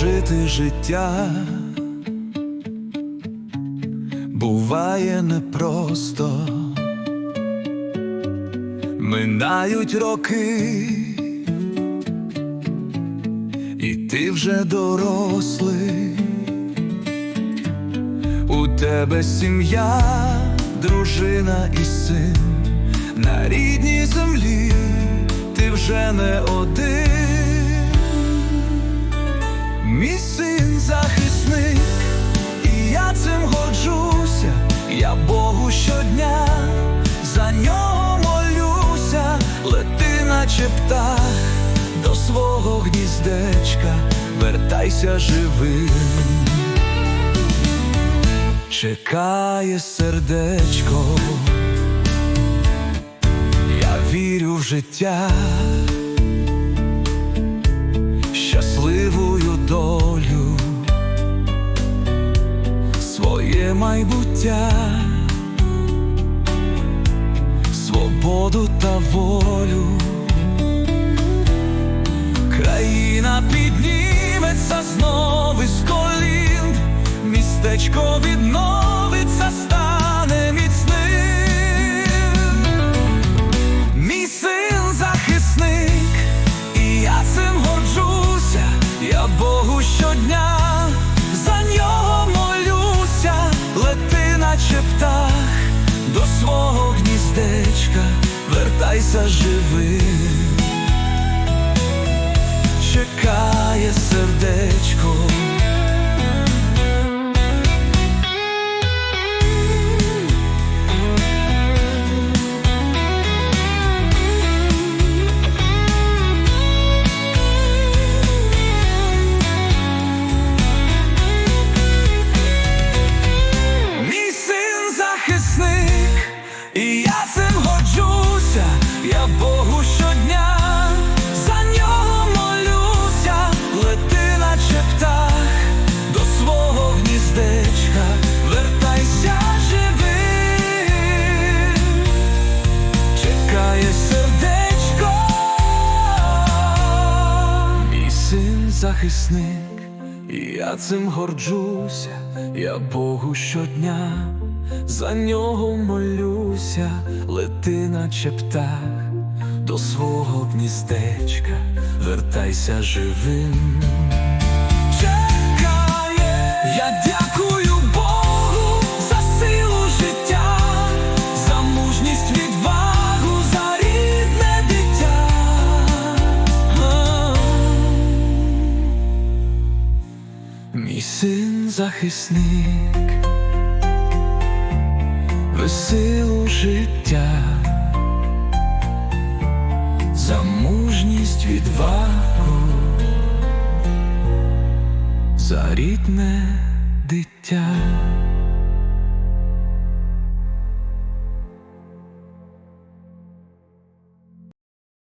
прожити життя. Буває непросто, минають роки, і ти вже дорослий, у тебе сім'я, дружина і син. На рідній землі ти вже не один. Мій син захисник, і я цим горджуся, я Богу щодня за нього молюся, лети, наче птах до свого гніздечка, вертайся живим. Чекає сердечко, я вірю в життя долю, своє майбуття, свободу та волю. Країна підніметься знову з колін, містечко відновиться, вертайся Богу щодня за нього молюся, лети, наче птах до свого гніздечка, вертайся живим, чекає сердечко, мій син захисник. І я цим горджуся, я Богу щодня за нього молюся, лети, наче птах до свого гніздечка, вертайся живим. Чекає, я дякую Богу за силу життя, за мужність, відвагу, за рідне дитя. Мій син захисник, веселу життя, мужність відвагу, за рідне дитя.